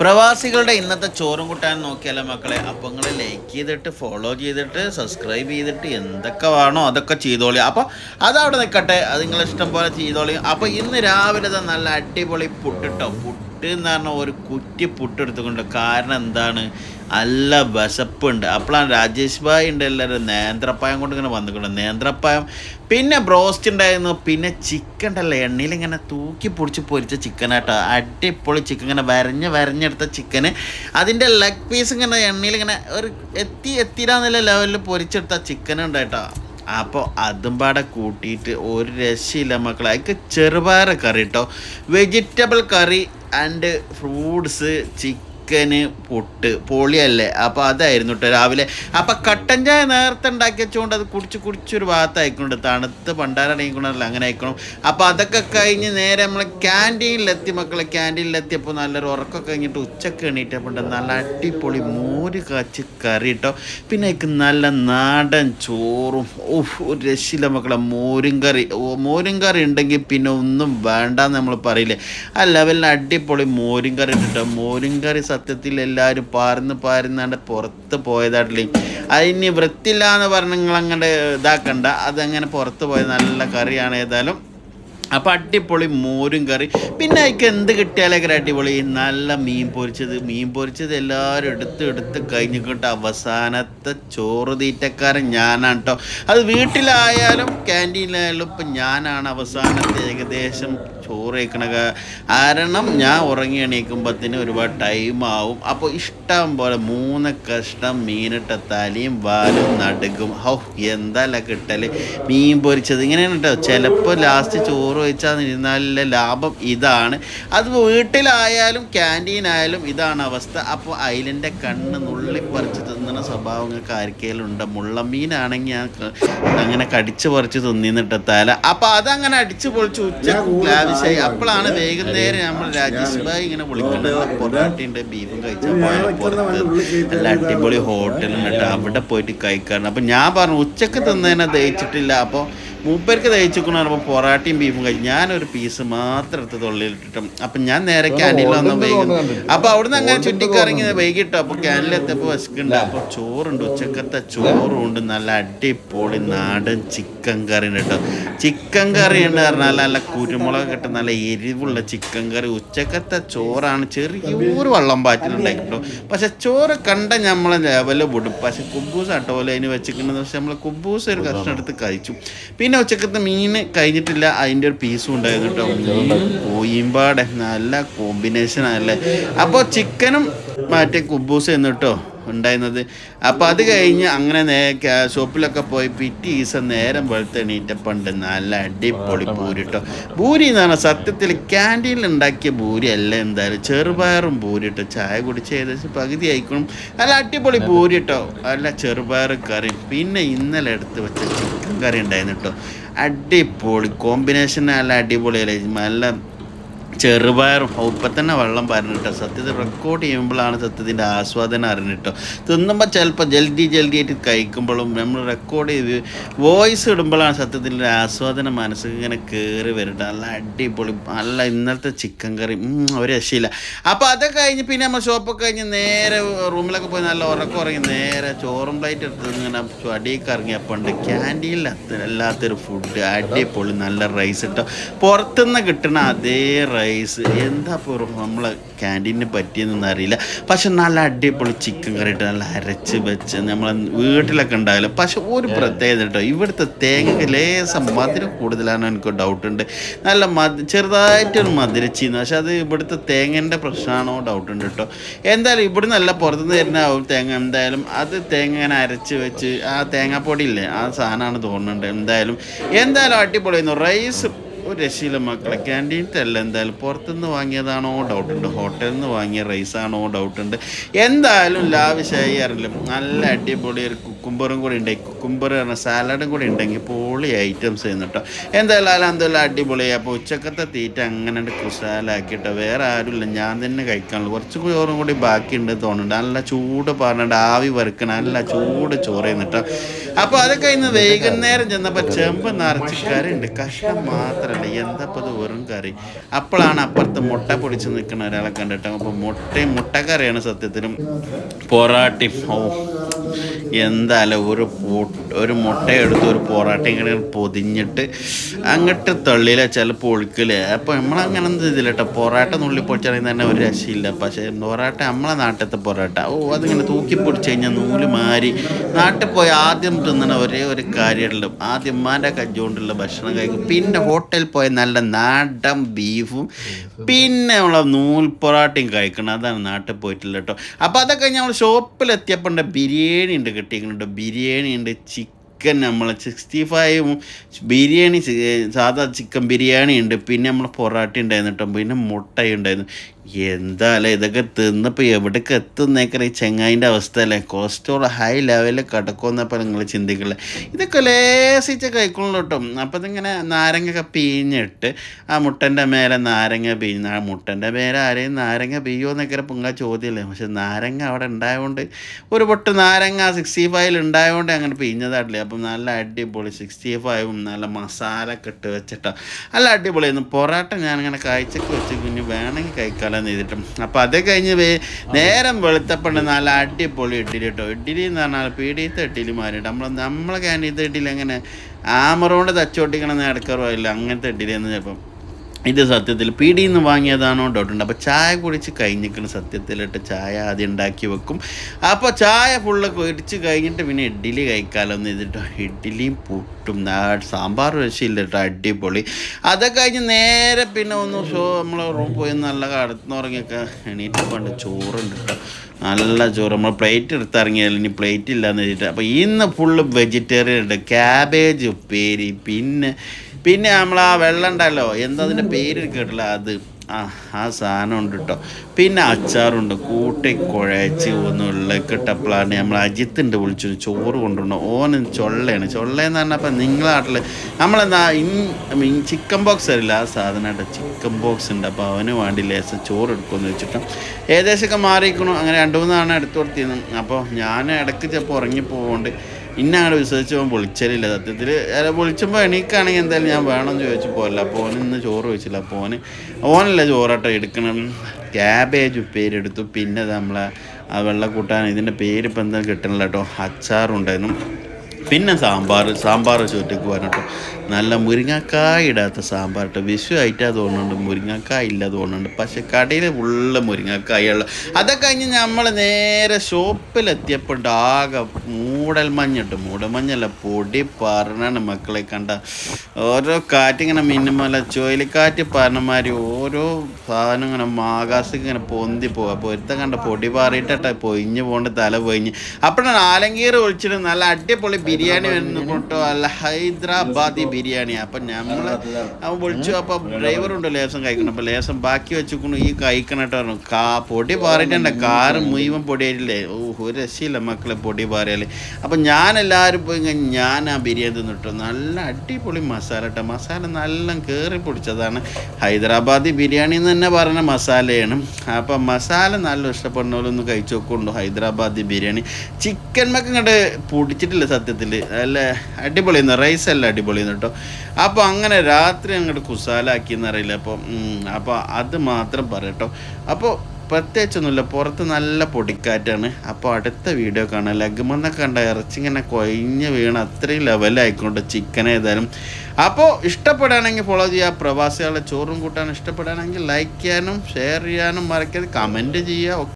പ്രവാസികളുടെ ഇന്നത്തെ ചോറും കൂട്ടാൻ നോക്കിയാലോ മക്കളെ? അപ്പോൾ നിങ്ങൾ ലൈക്ക് ചെയ്തിട്ട് ഫോളോ ചെയ്തിട്ട് സബ്സ്ക്രൈബ് ചെയ്തിട്ട് എന്തൊക്കെ വേണോ അതൊക്കെ ചെയ്തോളി. അപ്പോൾ അതവിടെ നിൽക്കട്ടെ അത് നിങ്ങൾ ഇഷ്ടം പോലെ ചെയ്തോളി. അപ്പോൾ ഇന്ന് രാവിലെ നല്ല അടിപൊളി പുട്ടിട്ടോ? പുട്ട് എന്ന് പറഞ്ഞാൽ ഒരു കുറ്റി പുട്ടെടുത്തുകൊണ്ട് കാരണം എന്താണ്? നല്ല വിശപ്പുണ്ട്. അപ്പോഴാണ് രാജേഷ് ഭായ് ഉണ്ട് എല്ലാവരും നേന്ത്രപ്പായം കൊണ്ട് ഇങ്ങനെ വന്നിട്ടുണ്ട്. നേന്ത്രപ്പായം പിന്നെ ബ്രോസ്റ്റ് ഉണ്ടായിരുന്നു. പിന്നെ ചിക്കൻ ഉണ്ടല്ലോ. എണ്ണയിൽ ഇങ്ങനെ തൂക്കി പൊടിച്ച് പൊരിച്ച ചിക്കനാട്ടോ അടിപൊളി ചിക്കൻ ഇങ്ങനെ വരഞ്ഞ് വരഞ്ഞെടുത്ത ചിക്കന് അതിന്റെ ലെഗ് പീസ് ഇങ്ങനെ എണ്ണയിൽ ഇങ്ങനെ ഒരു എത്തി എത്തിരാന്നുള്ള ലെവലിൽ പൊരിച്ചെടുത്ത ചിക്കൻ ഉണ്ടായിട്ടോ അപ്പോൾ അതും പാടെ കൂട്ടിയിട്ട് ഒരു രക്ഷയില്ല മക്കളെ. അതിക്ക് ചെറുപയർ കറി കേട്ടോ വെജിറ്റബിൾ കറി ആൻഡ് ഫ്രൂട്ട്സ് ചിക്കന് പൊട്ട് പൊളിയല്ലേ? അപ്പോൾ അതായിരുന്നു കേട്ടോ രാവിലെ. അപ്പോൾ കട്ടൻ ചായ നേരത്തെ ഉണ്ടാക്കി വെച്ചുകൊണ്ട് അത് കുടിച്ച് കുടിച്ചൊരു ഭാഗത്തായിക്കൊണ്ട് തണുത്ത് പണ്ടാരണിക്കണമല്ലോ അങ്ങനെ ആയിക്കണം. അപ്പോൾ അതൊക്കെ കഴിഞ്ഞ് നേരെ നമ്മൾ ക്യാന്റീനിലെത്തി മക്കളെ. ക്യാന്റീനിലെത്തിയപ്പോൾ നല്ലൊരു ഉറക്കമൊക്കെ കഴിഞ്ഞിട്ട് ഉച്ചയ്ക്ക് എണീറ്റപ്പോൾ നല്ല അടിപൊളി മോര് കാച്ചി കറി കേട്ടോ പിന്നെ അതിക്ക് നല്ല നാടൻ ചോറും ഓഹ് ഒരു രക്ഷയില്ല മക്കളെ. മോരും കറി മോരും കറി ഉണ്ടെങ്കിൽ പിന്നെ ഒന്നും വേണ്ടെന്ന് നമ്മൾ പറയില്ലേ. ആ ലെവലിന് അടിപൊളി മോരും കറി ഉണ്ട് കേട്ടോ മോരും കറി സത്യത്തിൽ എല്ലാവരും പാർന്ന് പാരുന്നാണ്ട് പുറത്ത് പോയതായിട്ടില്ലേ? അതിന് വൃത്തില്ല എന്ന് പറഞ്ഞ് നിങ്ങൾ അങ്ങനെ ഇതാക്കണ്ട. അതങ്ങനെ പുറത്ത് പോയത് നല്ല കറിയാണ് ഏതായാലും. അപ്പോൾ അടിപൊളി മോരും കറി. പിന്നെ അതിക്ക് എന്ത് കിട്ടിയാലൊക്കെ അടിപൊളി. നല്ല മീൻ പൊരിച്ചത്. മീൻ പൊരിച്ചത് എല്ലാവരും എടുത്ത് എടുത്ത് കഴിഞ്ഞിട്ട് അവസാനത്തെ ചോറ് തീറ്റക്കാരൻ ഞാനാണ് കേട്ടോ അത് വീട്ടിലായാലും ക്യാന്റീനിലായാലും ഇപ്പം ഞാനാണ് അവസാനത്തെ ഏകദേശം ചോറ് കഴിക്കണ കാരണം ഞാൻ ഉറങ്ങി എണീക്കുമ്പത്തിന് ഒരുപാട് ടൈം ആവും. അപ്പോൾ ഇഷ്ടം പോലെ മൂന്ന് കഷ്ണം മീനിട്ട തലയും വാലും നടുക്കും. ഹൗ എന്താല്ല കിട്ടൽ? മീൻ പൊരിച്ചത്. ഇങ്ങനെയാണ് കേട്ടോ ചിലപ്പോൾ ലാസ്റ്റ് ചോറ് ഇരുന്നാലുള്ള ലാഭം ഇതാണ്. അത് വീട്ടിലായാലും ക്യാന്റീനായാലും ഇതാണ് അവസ്ഥ. അപ്പോൾ അയിലിന്റെ കണ്ണ് നുള്ളിപ്പറിച്ച് തിന്നുന്ന സ്വഭാവം നിങ്ങൾക്ക് ആർക്കെങ്കിലും ഉണ്ട് മുള്ളമീനാണെങ്കിൽ അങ്ങനെ കടിച്ച് പറിച്ച് തിന്നിന്നിട്ട് തല. അപ്പോൾ അതങ്ങനെ അടിച്ച് പൊളിച്ച് ഉച്ച ലാവിശായി അപ്പോഴാണ് വൈകുന്നേരം നമ്മൾ രാജേഷ് ഭായ് ഇങ്ങനെ വിളിക്കുന്നത് പൊറോട്ടിന്റെ ബീഫും കഴിച്ചാൽ പുറത്ത്. നല്ല അടിപൊളി ഹോട്ടലുണ്ട് അവിടെ പോയിട്ട് കഴിക്കാറുണ്ട് അപ്പം ഞാൻ പറഞ്ഞു ഉച്ചയ്ക്ക് തിന്നതിനെ ദഹിച്ചിട്ടില്ല. അപ്പോൾ മൂപ്പർക്ക് ദഹിച്ചിക്കണം പറയുമ്പോൾ പൊറാട്ടയും ബീഫും കഴിച്ചു ഞാനൊരു പീസ് മാത്രം എടുത്ത് തൊള്ളിയിലിട്ടിട്ടും അപ്പം ഞാൻ നേരെ ക്യാന്റീനിൽ വന്ന് വൈകുന്നു അപ്പോൾ അവിടുന്ന് അങ്ങനെ ചുറ്റിക്കറങ്ങി വൈകിട്ടോ അപ്പോൾ ക്യാന്റീനിലെത്തിയപ്പോൾ വിശക്കുണ്ട് അപ്പോൾ ചോറുണ്ട് ഉച്ചക്കത്തെ ചോറും ഉണ്ട് നല്ല അടിപൊളി നാടൻ ചിക്കൻ കറി ഉണ്ട് കേട്ടോ ചിക്കൻ കറി ഉണ്ട് പറഞ്ഞാൽ നല്ല കുരുമുളക് ഇട്ട് നല്ല എരിവുള്ള ചിക്കൻ കറി ഉച്ചക്കത്തെ ചോറാണ് ചെറിയൊരു വെള്ളം പാറ്റിലുണ്ടാക്കിട്ടോ പക്ഷെ ചോറ് കണ്ട നമ്മളെ ലെവൽ വിടും പക്ഷെ കുബൂസ് ആട്ടോ പോലെ അതിന് വെച്ചിരിക്കുന്നത് പക്ഷെ നമ്മൾ കുബൂസ് ഒരു കഷ്ണം എടുത്ത് കഴിച്ചു പിന്നെ ഉച്ചക്കത്തെ മീൻ കഴിഞ്ഞിട്ടില്ല. അതിന്റെ ഒരു പീസും ഉണ്ടായിരുന്നു കേട്ടോ. മീനും കോയിമ്പാടെ. നല്ല കോമ്പിനേഷൻ ആണല്ലേ? അപ്പോൾ ചിക്കനും മറ്റേ കുബൂസ് എന്ന് കേട്ടോ. ഉണ്ടായിരുന്നത്. അപ്പോൾ അത് കഴിഞ്ഞ് അങ്ങനെ നേ ഷോപ്പിലൊക്കെ പോയി പിറ്റി ദിവസം നേരം വെളുത്ത് പണ്ട് നല്ല അടിപൊളി പൂരി കേട്ടോ ഭൂരി എന്ന് പറഞ്ഞാൽ സത്യത്തിൽ ക്യാന്റീനിൽ ഉണ്ടാക്കിയ ഭൂരി അല്ല എന്തായാലും ചെറുപയറും ഭൂരി കേട്ടോ ചായ കുടിച്ച് ഏകദേശം പകുതി ആയിക്കണം നല്ല അടിപൊളി ഭൂരി കേട്ടോ ചെറുപയറും ചെറുപയർ കറി. പിന്നെ ഇന്നലെ എടുത്ത് വെച്ച ചിക്കൻ കറി ഉണ്ടായിരുന്നു കേട്ടോ അടിപൊളി. കോമ്പിനേഷൻ നല്ല അടിപൊളിയല്ലേ. നല്ല ചെറുപയറും. ഇപ്പം തന്നെ വെള്ളം പറഞ്ഞിട്ടോ സത്യത്തിൽ റെക്കോർഡ് ചെയ്യുമ്പോഴാണ് സത്യത്തിന്റെ ആസ്വാദനം അറിഞ്ഞിട്ടോ തിന്നുമ്പോൾ ചിലപ്പോൾ ജൽദി ജൽദി ആയിട്ട് കഴിക്കുമ്പോഴും നമ്മൾ റെക്കോർഡ് ചെയ്ത് വോയിസ് ഇടുമ്പോഴാണ് സത്യത്തിന്റെ ആസ്വാദനം മനസ്സിൽ ഇങ്ങനെ കയറി വരുന്നത് നല്ല അടിപൊളി നല്ല ഇന്നലത്തെ ചിക്കൻ കറി ഒരു രക്ഷയില്ല. അപ്പോൾ അതൊക്കെ കഴിഞ്ഞ് പിന്നെ നമ്മൾ ഷോപ്പൊക്കെ കഴിഞ്ഞ് നേരെ റൂമിലൊക്കെ പോയി നല്ല ഉറക്കം ഉറങ്ങി നേരെ ചോറും പ്ലേറ്റ് എടുത്ത് ഇങ്ങനെ അടിയൊക്കെ ഇറങ്ങിയപ്പോൾ ഉണ്ട് ക്യാന്റീനിൽ അല്ലാത്തൊരു ഫുഡ് അടിപൊളി നല്ല റൈസ് ഇട്ടോ പുറത്തുനിന്ന് കിട്ടണ അതേ റൈസ് എന്താ ഇപ്പോൾ നമ്മൾ ക്യാന്റീനിന് പറ്റിയെന്നൊന്നും അറിയില്ല. പക്ഷെ നല്ല അടിപൊളി ചിക്കൻ കറി ഇട്ട് നല്ല അരച്ച് വെച്ച് നമ്മൾ വീട്ടിലൊക്കെ ഉണ്ടാവില്ല? പക്ഷെ ഒരു പ്രത്യേകത കേട്ടോ ഇവിടുത്തെ തേങ്ങയ്ക്ക് ലേസം മധുരം കൂടുതലാണ് എനിക്ക് ഡൗട്ട് ഉണ്ട്. നല്ല മധു ചെറുതായിട്ടൊരു മധുരച്ചീന്ന്. പക്ഷെ അത് ഇവിടുത്തെ തേങ്ങേന്റെ പ്രശ്നമാണോ ഡൗട്ട് ഉണ്ട് കേട്ടോ. എന്തായാലും ഇവിടെ നല്ല പുറത്തുനിന്ന് തരുന്ന തേങ്ങ എന്തായാലും അത് തേങ്ങ ഇങ്ങനെ അരച്ച് വെച്ച് ആ തേങ്ങാപ്പൊടി ഇല്ലേ ആ സാധനമാണ് തോന്നുന്നുണ്ട്. എന്തായാലും എന്തായാലും അടിപൊളിയായിരുന്നു. റൈസ് ഒരു രക്ഷയില്ല മക്കളെ. ക്യാന്റീൻ അല്ല എന്തായാലും പുറത്തുനിന്ന് വാങ്ങിയതാണോ? ഡൗട്ട് ഉണ്ട്. ഹോട്ടലിൽ നിന്ന് വാങ്ങിയ റൈസാണോ ആണോ? ഡൗട്ട് ഉണ്ട്. എന്തായാലും ലാവിശായി അറിയില്ല നല്ല അടിപൊളി ഒരു കുക്കുംബറും കൂടി ഉണ്ടെങ്കിൽ കുക്കുംബർ പറഞ്ഞ സാലഡും കൂടി ഉണ്ടെങ്കിൽ പൊളി ഐറ്റംസ് ചെയ്യുന്നു കേട്ടോ. എന്തായാലും അതെന്തെല്ലാം അടിപൊളിയായി അപ്പോൾ ഉച്ചക്കത്തെ തീറ്റ അങ്ങനെ കുശാലാക്കിയിട്ട് വേറെ ആരുമില്ല. ഞാൻ തന്നെ കഴിക്കാനുള്ളൂ. കുറച്ച് ചോറും കൂടി ബാക്കിയുണ്ട് തോന്നുന്നുണ്ട്. നല്ല ചൂട് പറഞ്ഞിട്ട് ആവി വറുക്കണം നല്ല ചൂട് ചോറ് ചെയ്യുന്നിട്ടോ അപ്പോൾ അത് കഴിഞ്ഞ് വൈകുന്നേരം ചെന്നപ്പോൾ ചെമ്പ് നിറച്ച് ഉണ്ട് കഷ്ണം മാത്രമല്ല എന്താ ഇപ്പോൾ ഇത് വെറും കറി? അപ്പോഴാണ് അപ്പുറത്ത് മുട്ട പൊടിച്ച് നിൽക്കുന്ന ഒരാളെ കണ്ടിട്ട്. അപ്പോൾ മുട്ടയും മുട്ടക്കറിയാണ് സത്യത്തിലും. പൊറാട്ടയും. ഓ എന്തായാലും ഒരു ഒരു ഒരു മുട്ടയെടുത്ത് ഒരു പൊറോട്ട ഇങ്ങനെ പൊതിഞ്ഞിട്ട് അങ്ങോട്ട് തള്ളിയില്ല ചിലപ്പോൾ ഒഴുക്കില്ലേ അപ്പോൾ നമ്മളങ്ങനെ ഒന്നും ഇതില്ല കേട്ടോ പൊറോട്ട നുള്ളി പൊടിച്ചാണെങ്കിൽ തന്നെ ഒരു രക്ഷയില്ല. പക്ഷേ പൊറോട്ട നമ്മളെ നാട്ടിലത്തെ പൊറോട്ട. ഓ അതിങ്ങനെ തൂക്കി പൊടിച്ച് കഴിഞ്ഞാൽ നൂൽ മാറി. നാട്ടിൽ പോയി ആദ്യം തിന്നണ ഒരേ ഒരു കാര്യമുള്ളൂ ആദ്യം ഉമ്മാന്റെ കജ്ജുകൊണ്ടുള്ള ഭക്ഷണം കഴിക്കും. പിന്നെ ഹോട്ടലിൽ പോയി നല്ല നാടൻ ബീഫും പിന്നെ നമ്മളെ നൂൽ പൊറോട്ടയും കഴിക്കണം. അതാണ് നാട്ടിൽ പോയിട്ടില്ല കേട്ടോ. അപ്പോൾ അതൊക്കെ നമ്മൾ ഷോപ്പിലെത്തിയപ്പോൾ ഉണ്ട് ബിരിയാണി ഉണ്ട് കിട്ടിയിട്ടുണ്ട് ബിരിയാണി ഉണ്ട്. ചിക്കൻ നമ്മളെ സിക്സ്റ്റി ഫൈവും ബിരിയാണി സാധാ ചിക്കൻ ബിരിയാണി ഉണ്ട്. പിന്നെ നമ്മൾ പൊറാട്ട ഉണ്ടായിരുന്നു പിന്നെ മുട്ടയുണ്ടായിരുന്നു എന്താല്ലേ ഇതൊക്കെ തിന്നപ്പോൾ എവിടേക്ക് എത്തുന്നേക്കറ ഈ ചെങ്ങായിന്റെ അവസ്ഥ അല്ലേ കൊളസ്ട്രോൾ ഹൈ ലെവലിൽ കിടക്കുമെന്നപ്പോൾ നിങ്ങൾ ചിന്തിക്കില്ലേ? ഇതൊക്കെ ലേസിച്ച് കഴിക്കുള്ളൂ കേട്ടോ. അപ്പം ഇതിങ്ങനെ നാരങ്ങയൊക്കെ പിഴിഞ്ഞിട്ട് ആ മുട്ടന്റെ മേലെ നാരങ്ങ പിഴിഞ്ഞ ആ മുട്ടന്റെ മേലെ ആരെയും നാരങ്ങ പിയ്യോ എന്നൊക്കെ പൊങ്ങാ ചോദ്യമല്ലേ പക്ഷെ നാരങ്ങ അവിടെ ഉണ്ടായതുകൊണ്ട് ഒരു പൊട്ട് നാരങ്ങ സിക്സ്റ്റി ഫൈവിൽ ഉണ്ടായതുകൊണ്ട് അങ്ങനെ പിഴിഞ്ഞതാട്ടില്ലേ അപ്പം നല്ല അടിപൊളി സിക്സ്റ്റി ഫൈവും നല്ല മസാല ഒക്കെ ഇട്ട് വെച്ചിട്ടോ. നല്ല അടിപൊളിയായിരുന്നു. പൊറാട്ട ഞാനിങ്ങനെ കാഴ്ചക്ക് വെച്ച് കുഞ്ഞ് വേണമെങ്കിൽ കഴിക്കാമെന്ന് ചെയ്തിട്ടും. അപ്പോൾ അത് കഴിഞ്ഞ് നേരം വെളുത്തപ്പണ്ട് നല്ല അടിപൊളി ഇഡ്ഡലി കേട്ടോ ഇഡ്ഡലി എന്ന് പറഞ്ഞാൽ പീടിയത്തെ ഇഡ്ഡലി മാറിയിട്ട് നമ്മൾ നമ്മളെ ക്യാന്റീനത്തെ ഇഡ്ഡലി അങ്ങനെ ആമറോണ്ട് തച്ചോട്ടിക്കണം നടക്കാറില്ല അങ്ങനത്തെ ഇഡ്ഡലി എന്ന് ചിലപ്പം. ഇത് സത്യത്തിൽ പീടിയിൽ നിന്ന് വാങ്ങിയതാണോ ഡൗട്ടുണ്ട് അപ്പോൾ ചായ കുടിച്ച് കഴിഞ്ഞിരിക്കുന്ന സത്യത്തിലിട്ട് ചായ ആദ്യം ഉണ്ടാക്കി വെക്കും. അപ്പോൾ ചായ ഫുള്ള് കുടിച്ച് കഴിഞ്ഞിട്ട് പിന്നെ ഇഡ്ഡലി കഴിക്കാമെന്ന് ചെയ്തിട്ടോ ഇഡ്ഡലിയും പുട്ടും സാമ്പാർ വെച്ചില്ല കേട്ടോ അടിപൊളി. അതൊക്കെ കഴിഞ്ഞ് നേരെ പിന്നെ ഒന്ന് ഷോ നമ്മൾ റൂം പോയി നല്ല കടത്തുറങ്ങിയൊക്കെ എണീറ്റ് പണ്ട് ചോറുണ്ട് കേട്ടോ. നല്ല ചോറ്. നമ്മൾ പ്ലേറ്റ് എടുത്തിറങ്ങിയാൽ ഇനി പ്ലേറ്റ് ഇല്ലാന്ന് വെച്ചിട്ട്. അപ്പോൾ ഇന്ന് ഫുള്ള് വെജിറ്റേറിയൻ ഉണ്ട് ക്യാബേജ് ഉപ്പേരി പിന്നെ പിന്നെ നമ്മൾ ആ വെള്ളം ഉണ്ടല്ലോ എന്താ അതിന്റെ പേര് കേട്ടില്ല? അത് ആ ആ സാധനം ഉണ്ട് കേട്ടോ പിന്നെ അച്ചാറുണ്ട് കൂട്ടി കുഴച്ച് ഒന്ന് ഉള്ളിക്കിട്ടപ്പോഴാണ് നമ്മൾ അജിത്തിന്റെ വിളിച്ചൊരു ചോറ് കൊണ്ടുവരണം ഓന് ചൊള്ളയാണ്. ചൊള്ളയെന്ന് പറഞ്ഞപ്പോൾ നിങ്ങളെ നാട്ടിൽ നമ്മളെന്താ ഇൻ ചിക്കൻ ബോക്സ് അല്ല ആ സാധനമായിട്ട് ചിക്കൻ ബോക്സ് ഉണ്ട്. അപ്പോൾ അവന് വേണ്ടി ലേശം ചോറ് എടുക്കുമെന്ന് വെച്ചിട്ട് ഏകദേശമൊക്കെ മാറിയിരിക്കണു അങ്ങനെ രണ്ട് മൂന്നാണ് എടുത്തു കൊടുത്തിരുന്നു. അപ്പോൾ ഞാൻ ഇടയ്ക്ക് ചിലപ്പോൾ ഉറങ്ങിപ്പോകൊണ്ട് ഇന്ന അങ്ങോട്ട് വിശ്വസിച്ച് പോകാൻ വിളിച്ചലില്ല. സത്യത്തിൽ വിളിച്ചപ്പോൾ എണീക്കാണെങ്കിൽ എന്തായാലും ഞാൻ വേണമെന്ന് ചോദിച്ചു പോകല്ല അപ്പോൾ ഓൻ ഇന്ന് ചോറ് ചോദിച്ചില്ല അപ്പോൾ ഓന് ഓനല്ല ചോറാട്ടോ എടുക്കണം ക്യാബേജ് ഉപ്പേരെടുത്തു പിന്നെ നമ്മളെ ആ വെള്ളക്കൂട്ടാൻ ഇതിന്റെ പേര് ഇപ്പം എന്താ കിട്ടണില്ല കേട്ടോ. അച്ചാറുണ്ടായിരുന്നു. പിന്നെ സാമ്പാർ സാമ്പാർ ചോറ്റക്ക് പറഞ്ഞിട്ടോ നല്ല മുരിങ്ങക്കായ ഇടാത്ത സാമ്പാർ കേട്ടോ വിഷു ആയിട്ടാ തോന്നുന്നുണ്ട്. മുരിങ്ങക്കായ ഇല്ല തോന്നുന്നുണ്ട്. പക്ഷെ കടയിൽ ഫുള്ള് മുരിങ്ങക്കായുള്ള. അതൊക്കെ കഴിഞ്ഞ് നമ്മൾ നേരെ ഷോപ്പിലെത്തിയപ്പോൾ ആകെ മൂടൽ മഞ്ഞിട്ട് മൂടൽ മഞ്ഞല്ല പൊടി പറഞ്ഞാണ് മക്കളെ കണ്ട. ഓരോ കാറ്റിങ്ങനെ മിന്നുമല്ല ചുഴലിക്കാറ്റ് പറഞ്ഞമാതിരി ഓരോ സാധനം ഇങ്ങനെ ആകാശത്തേക്ക് ഇങ്ങനെ പൊന്തി പോകും. അപ്പോൾ ഒരുത്ത കണ്ട പൊടി പാറിയിട്ടെ പൊയിഞ്ഞ് പോകേണ്ട തല പൊയിഞ്ഞ് അപ്പോഴാണ് ആലങ്കീർ ഒഴിച്ചിട്ട് നല്ല അടിപൊളി ബിരിയാണി വരുന്നു കൊണ്ടോ അല്ല ഹൈദരാബാദി ബിരിയാണി. അപ്പം നമ്മൾ അവൻ വിളിച്ചു ഡ്രൈവർ ഉണ്ടോ ലേസം കഴിക്കണം. അപ്പോൾ ലേസം ബാക്കി വെച്ചുകൊണ്ട് ഈ കഴിക്കണട്ടോ പറഞ്ഞു. കാ പൊടി പാറിയിട്ടുണ്ട് കാറ് മുഴുവൻ പൊടിയായിട്ടില്ലേ? ഓ ഒരു രക്ഷയില്ല മക്കളെ പൊടി പാറിയാൽ അപ്പം ഞാൻ എല്ലാവരും പോയി ഞാൻ ആ ബിരിയാണി തിന്നിട്ടു നല്ല അടിപൊളി മസാല കേട്ടോ. മസാല നല്ല കയറി പൊടിച്ചതാണ്. ഹൈദരാബാദി ബിരിയാണി എന്ന് തന്നെ പറഞ്ഞ മസാലയാണ്. അപ്പം മസാല നല്ല ഇഷ്ടപ്പെടുന്നവരൊന്ന് കഴിച്ചു നോക്കുന്നുണ്ടോ ഹൈദരാബാദി ബിരിയാണി. ചിക്കൻ മക്ക ഇങ്ങോട്ട് പൊടിച്ചിട്ടില്ല സത്യത്തിൽ അല്ല അടിപൊളിയെന്ന് റൈസ് അല്ല അടിപൊളിയെന്ന് കേട്ടോ. അപ്പോൾ അങ്ങനെ രാത്രി അങ്ങോട്ട് കുസാലാക്കിയെന്ന് അറിയില്ല അപ്പോൾ അപ്പോൾ അത് മാത്രം പറയട്ടോ അപ്പോൾ പ്രത്യേകിച്ചൊന്നുമില്ല. പുറത്ത് നല്ല പൊടിക്കാറ്റാണ്. അപ്പോൾ അടുത്ത വീഡിയോ കാണാം. ലഗ്മെന്നൊക്കെ കണ്ട ഇറച്ചി ഇങ്ങനെ കൊഴിഞ്ഞ് വീണ് അത്രയും ലെവലായിക്കൊണ്ട് ചിക്കൻ ഏതായാലും. അപ്പോൾ ഇഷ്ടപ്പെടുകയാണെങ്കിൽ ഫോളോ ചെയ്യുക. പ്രവാസികളെ ചോറും കൂട്ടാൻ ഇഷ്ടപ്പെടുകയാണെങ്കിൽ ലൈക്ക് ചെയ്യാനും ഷെയർ ചെയ്യാനും മറക്കരുത്. കമന്റ് ചെയ്യുക.